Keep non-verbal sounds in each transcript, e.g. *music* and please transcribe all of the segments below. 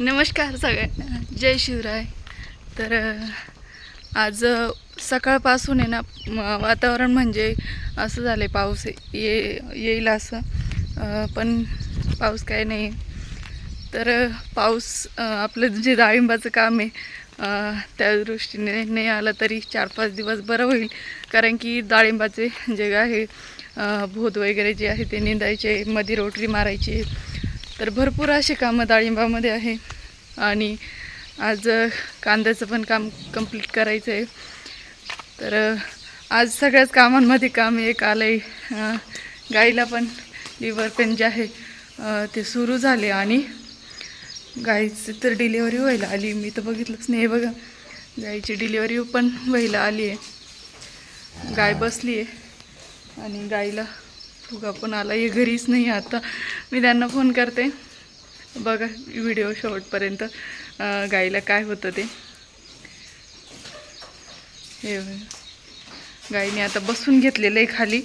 नमस्कार सगळ्या जय शिवराय. तर आज सकाळपासून आहे ना म- वातावरण म्हणजे असं झालं आहे पाऊस ये येईल असं. पण पाऊस काय नाही तर पाऊस आपलं जे डाळिंबाचं काम आहे त्या दृष्टीने नाही आलं तरी चार पाच दिवस बरं होईल. कारण की डाळिंबाचे जे आहे भूत वगैरे जे आहे ते निंदायचे मध्ये रोटरी मारायची तर भरपूर असे कामं डाळिंबामध्ये आहे. आणि आज कांद्याचं पण काम कंप्लीट करायचं आहे तर आज सगळ्याच कामांमध्ये काम एक आलं आहे गाईला पण लिव्हर पेन जे आहे ते सुरू झाले आणि गाईची तर डिलिव्हरी व्हायला आली. मी तर बघितलंच नाही बघा. गाईची डिलिव्हरी पण व्हायला आली आहे गाय बसली आहे आणि गाईला फुगा पण आला हे घरीच नाही आहे आता. मी त्यांना फोन करते. बघा व्हिडिओ शेवटपर्यंत गाईला काय होतं ते. हे गाईने आता बसून घेतलेलं आहे खाली.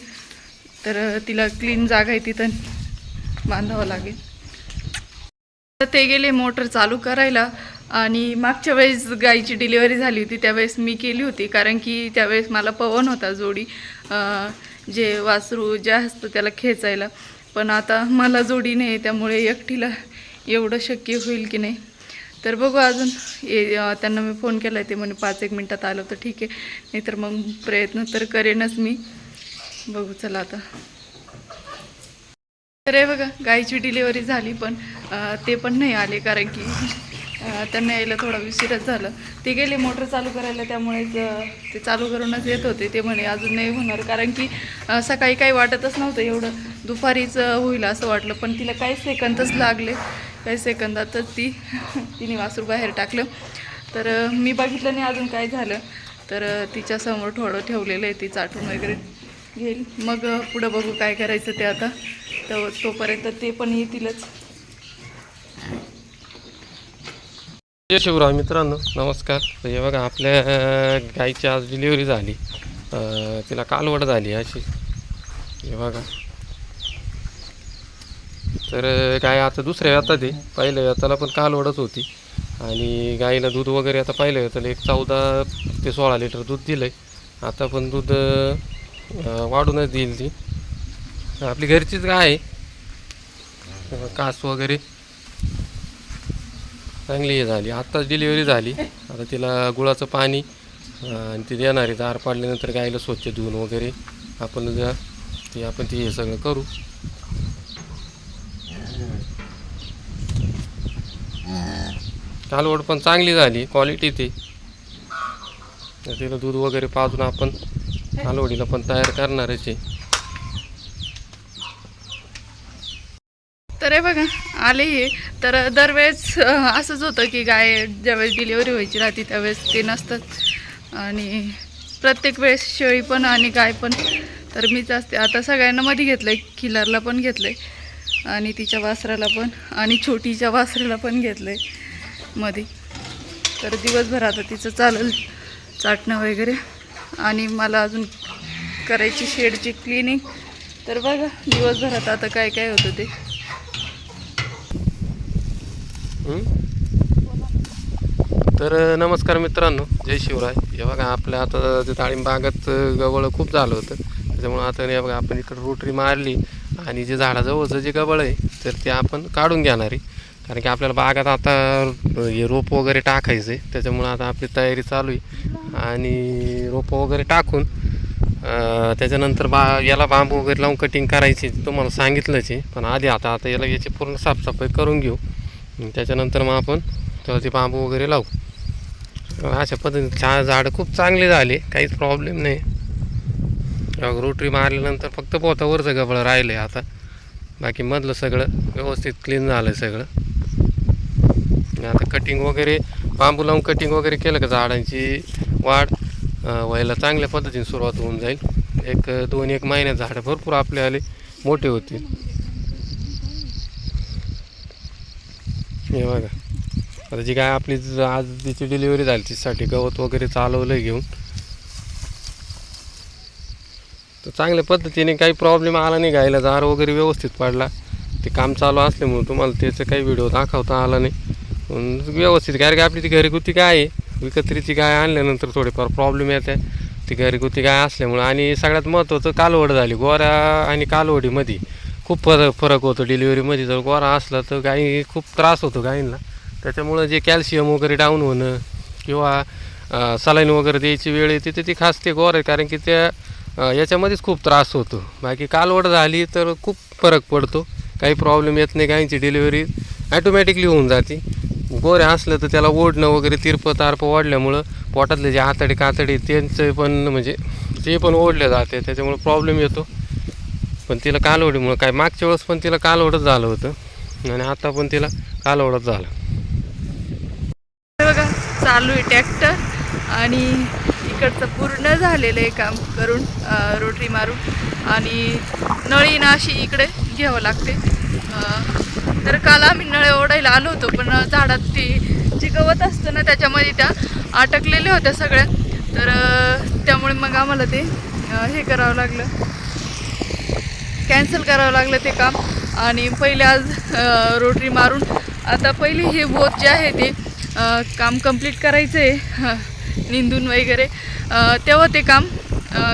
तर तिला क्लीन जागा आहे तिथं. बांधावं लागेल. तर ते गेले मोटर चालू करायला. आणि मागच्या वेळेस गाईची डिलिव्हरी झाली होती त्यावेळेस मी केली होती कारण की त्यावेळेस मला पवन होता जोडी जे वासरू जे असतं त्याला खेचायला. पण आता मला जोडी नाही त्यामुळे एकटीला एवढं शक्य होईल की नाही? तर बघू अजून. ये त्यांना मी फोन केला ते म्हणे पाच एक मिनटात आलं तर ठीक आहे नाहीतर मग प्रयत्न तर करेनच मी. बघू चला आता. तर हे बघा गाईची डिलिव्हरी झाली पण ते पण नाही आले कारण की त्यांना यायला थोडा उशिरच झालं. ते गेले मोटर चालू करायला त्यामुळेच ते चालू करूनच येत होते. ते म्हणे अजून नाही होणार. कारण की सकाळी काही वाटतच नव्हतं एवढं. दुपारीच होईल असं वाटलं पण तिला काही सेकंदच लागले. काही सेकंदातच ती *laughs* तिने वासरू बाहेर टाकलं. तर मी बघितलं नाही अजून काय झालं. तर तिच्यासमोर थोडं ठेवलेलं आहे ती चाटून वगैरे घेईल. मग पुढं बघू काय करायचं ते आता. तर तोपर्यंत ते पण येतीलच. जय शिवराव मित्रांनो नमस्कार. तर हे बघा आपल्या गाईची आज डिलिव्हरी झाली. तिला कालवड झाली अशी. हे बघा. तर गाय आता दुसऱ्या व्यतात आहे. पहिल्या व्यताला पण कालवडच होती. आणि गाईला दूध वगैरे आता पहिल्या व्यताला एक चौदा ते सोळा लिटर दूध दिलं आहे आता पण दूध वाढूनच देईल ती. आपली घरचीच गाय आहे. कास वगैरे. चांगली हे झाली. आत्ताच डिलिव्हरी झाली. आता तिला गुळाचं पाणी आणि ती देणार आहे. दार पाडल्यानंतर गायला स्वच्छ धुवून वगैरे आपण जा ते आपण ते हे सगळं करू. कालवड पण चांगली झाली. क्वालिटी ती. तर तिला दूध वगैरे पाजून आपण कालवडीला पण तयार करणारच आहे. तर आहे बघा आले तर दरवेळेस असंच होतं की गाय ज्यावेळेस डिलिव्हरी व्हायची राहते त्यावेळेस ते नसतात. आणि प्रत्येक वेळेस शेळी पण आणि गाय पण. तर मीच असते. आता सगळ्यांना मध्ये घेतलं आहे किलरला पण घेतलं आहे आणि तिच्या वासराला पण. आणि छोटीच्या वासराला पण घेतलं आहे मध्ये तर दिवसभर आता तिचं चालेल चाटणं वगैरे. आणि मला अजून करायची शेडची क्लिनिंग तर बघा दिवसभरात आता काय काय होतं ते. तर नमस्कार मित्रांनो. जय शिवराय. हे बघा आपल्या आता ते डाळिंबागात गवळ खूप झालं होतं. त्याच्यामुळं आता हे बघा आपण इकडं रोटरी मारली आणि जे झाडाजवळचं जे गवळ आहे तर ते आपण काढून घेणार आहे. कारण की आपल्याला बागात आता हे रोप वगैरे टाकायचं आहे त्याच्यामुळं आता आपली तयारी चालू आहे. आणि रोपं वगैरे टाकून त्याच्यानंतर बा याला बांबू वगैरे लावून कटिंग करायची तुम्हाला सांगितलंच आहे. पण आधी आता आता याला याची पूर्ण साफसफाई करून घेऊ. त्याच्यानंतर मग आपण त्याला ते बांबू वगैरे लावू. अशा पद्धतीने छान झाडं खूप चांगले झाले काहीच प्रॉब्लेम नाही. रोटरी मारल्यानंतर फक्त पोतावरचं गबळ राहिलं आहे आता. बाकी मधलं सगळं व्यवस्थित क्लीन झालं आहे सगळं. आता कटिंग वगैरे बांबू लावून कटिंग वगैरे केलं का झाडांची वाढ व्हायला चांगल्या पद्धतीने सुरुवात होऊन जाईल. एक दोन एक महिन्यात झाडं भरपूर आपले आले मोठे होतील. हे बघा. आता जी काय आपली आज तिची डिलिव्हरी झाली तिच्यासाठी गवत वगैरे चालवलं घेऊन. तर चांगल्या पद्धतीने काही प्रॉब्लेम आला नाही गायला जार वगैरे व्यवस्थित पडला. ते काम चालू असल्यामुळे तुम्हाला त्याचं काही व्हिडिओ दाखवता आला नाही. पण व्यवस्थित कारण की आपली ती घरगुती गाय आहे. विकत्रीची गाय आणल्यानंतर थोडेफार प्रॉब्लेम येते. ती घरगुती गाय असल्यामुळं आणि सगळ्यात महत्त्वाचं कालवड झाली गोऱ्या आणि कालवडीमध्ये. खूप फरक फरक होतो डिलिव्हरीमध्ये जर गोरा असला तर गाई खूप त्रास होतो गायींना त्याच्यामुळं जे कॅल्शियम वगैरे डाऊन होणं किंवा सलाईन वगैरे द्यायची वेळ येते तर ती खास ते गोर आहे. कारण की त्या याच्यामध्येच खूप त्रास होतो. बाकी कालवड झाली तर खूप फरक पडतो. काही प्रॉब्लेम येत नाही गायींची डिलिव्हरी ॲटोमॅटिकली होऊन जाते. गोऱ्या असलं तर त्याला ओढणं वगैरे तिरप तारपं वाढल्यामुळं पोटातले जे आतडे कातडे त्यांचं पण म्हणजे ते पण ओढले जाते. त्याच्यामुळं प्रॉब्लेम येतो. पण तिला कालवडीमुळं काय मागच्या वेळेस पण तिला कालवडच झालं होतं. आणि आता पण तिला कालवडच झालं. बघा चालू आहे ट्रॅक्टर आणि इकडचं पूर्ण झालेलं आहे काम करून रोटरी मारून. आणि नळी ना अशी इकडे घ्यावं लागते. तर काल आम्ही नळे ओढायला आलो होतो पण झाडात ती जी गवत असतं ना त्याच्यामध्ये त्या अटकलेल्या होत्या सगळ्या. तर त्यामुळे मग आम्हाला ते हे करावं लागलं. कॅन्सल करावं लागलं ते काम. आणि पहिले आज रोटरी मारून आता पहिले हे बोत जे आहे ते काम कंप्लीट करायचं आहे निंदून वगैरे. तेव्हा ते काम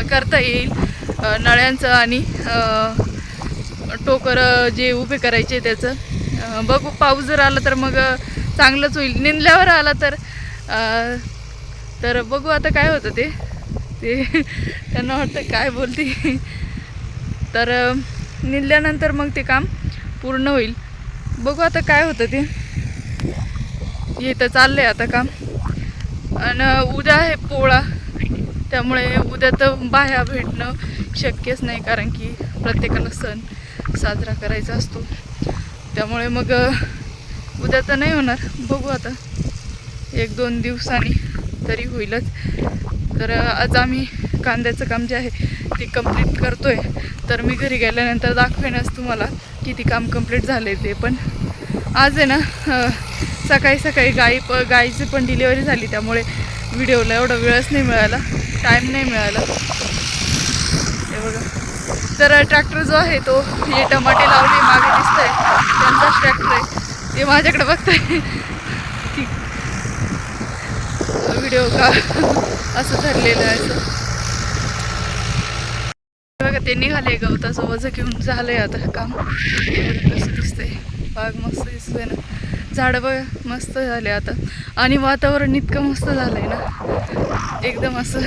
करता येईल. नळ्यांचं आणि टोकरं टोकर जे उभे करायचे त्याचं. बघू पाऊस जर आला तर मग चांगलंच होईल. निंदल्यावर आला तर तर बघू आता काय होतं ते. ते *laughs* त्यांना वाटतं काय बोलते तर अ, निघल्यानंतर मग ते काम पूर्ण होईल. बघू आता काय होतं ते. हे तर आहे आता काम. आणि उद्या आहे पोळा. त्यामुळे उद्या तर बाह्या भेटणं शक्यच नाही कारण की प्रत्येकाला सण साजरा करायचा असतो. त्यामुळे मग उद्या तर नाही होणार. बघू आता. एक दोन दिवसांनी तरी होईलच. तर आज आम्ही कांद्याचं काम जे आहे ती कंप्लीट आहे तर मी घरी गेल्यानंतर दाखवेनच तुम्हाला किती काम कंप्लीट झाले ते. पण आज आहे ना सकाळी सकाळी गाई प गाईची पण डिलिव्हरी झाली. त्यामुळे व्हिडिओला एवढा वेळच नाही मिळाला. टाईम नाही मिळाला. हे बघा. तर ट्रॅक्टर जो आहे तो हे टमाटे लावले. मागे दिसत आहे त्यांचाच ट्रॅक्टर आहे. ते माझ्याकडे बघताय. व्हिडिओ का? असं ठरलेलं आहे का ते निघाले गवताचं वजं घेऊन झालंय आता काम. हे कसं दिसतंय. बाग मस्त दिसतोय ना. झाडं बघ मस्त झाले आता. आणि वातावरण इतकं मस्त झालंय ना. एकदम असं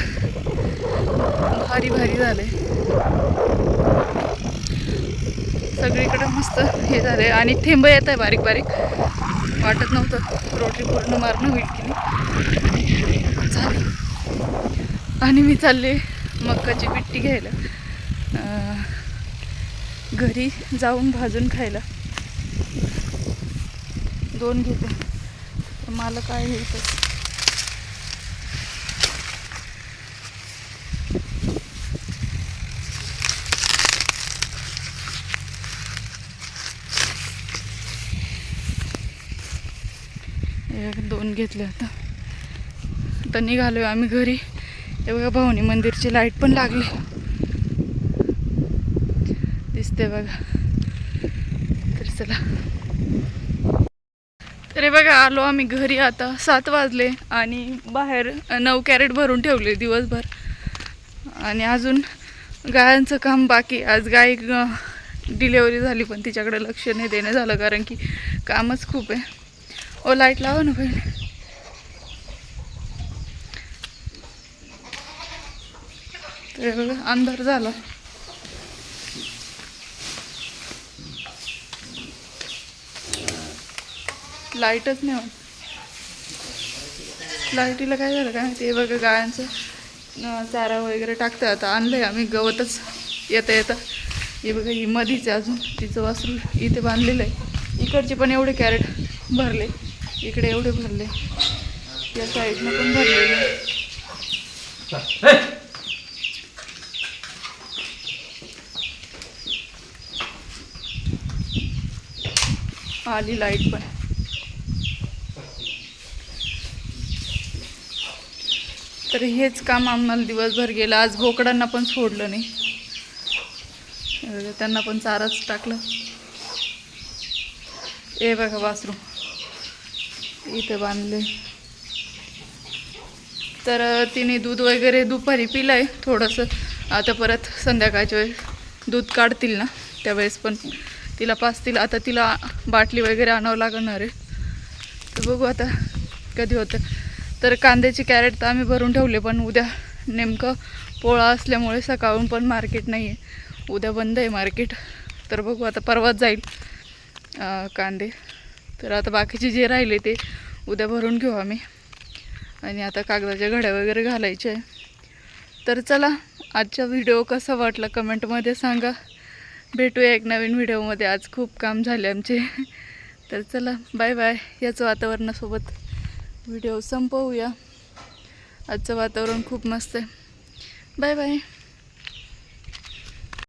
भारी भारी झालंय. सगळीकडं मस्त हे झालंय. आणि थेंब येत आहे बारीक बारीक. वाटत नव्हतं. रोटरी पूर्ण मारणं होईल की नाही. झालं आणि मी चालले मक्काची पिट्टी घ्यायला. घरी जाऊन भाजून खायला. दोन घेते. तर मला काय होतं हे दोन घेतले आता. आता निघालोय आम्ही घरी. हे बघा भवानी मंदिरची लाइट पण लागली. दिसते बघा. तर चला. तर बघा आलो आम्ही घरी आता. सात वाजले आणि बाहेर नऊ कॅरेट भरून ठेवले दिवसभर. आणि अजून गायांचं काम बाकी. आज गाय डिलेवरी झाली पण तिच्याकडे लक्ष नाही देणं झालं कारण की कामच खूप आहे. ओ लाइट लावा ना पहिले. तर बघा अंधार झाला. लाईटच नाही होत लाईटीला काय झालं काय ते बघा गायांचं चारा वगैरे टाकतं आता आणलंय आम्ही गवतच येता येता. हे बघा ही मधीच आहे अजून तिचं वासरू इथे बांधलेलं आहे. इकडचे पण एवढे कॅरेट भरले इकडे एवढे भरले. या साईडनं पण भरलेले आहे. आली लाइट पण. तर हेच काम आम्हाला दिवसभर गेलं. आज बोकडांना पण सोडलं नाही. त्यांना पण चाराच टाकलं. ए बघा वासरू इथं बांधले. तर तिने दूध वगैरे दुपारी पिलं आहे थोडंसं. आता परत संध्याकाळच्या वेळेस दूध काढतील ना. त्यावेळेस पण तिला पाचतील. आता तिला बाटली वगैरे आणावं लागणार आहे. तर बघू आता कधी होतं. तर कांद्याची कॅरेट तर आम्ही भरून ठेवले पण उद्या नेमकं पोळा असल्यामुळे सकाळून पण मार्केट नाही आहे उद्या बंद आहे मार्केट तर बघू आता परवाच जाईल कांदे. तर आता बाकीचे जे राहिले ते उद्या भरून घेऊ आम्ही. आणि आता कागदाच्या घड्या वगैरे घालायच्या आहे. तर चला आजचा व्हिडिओ कसा वाटला कमेंटमध्ये सांगा. भेटूया एक नवीन व्हिडिओमध्ये आज खूप काम झाले आमचे. तर चला बाय बाय याच वातावरणासोबत. व्हिडिओ संपवूया. आजचं वातावरण खूप मस्त आहे. Bye bye.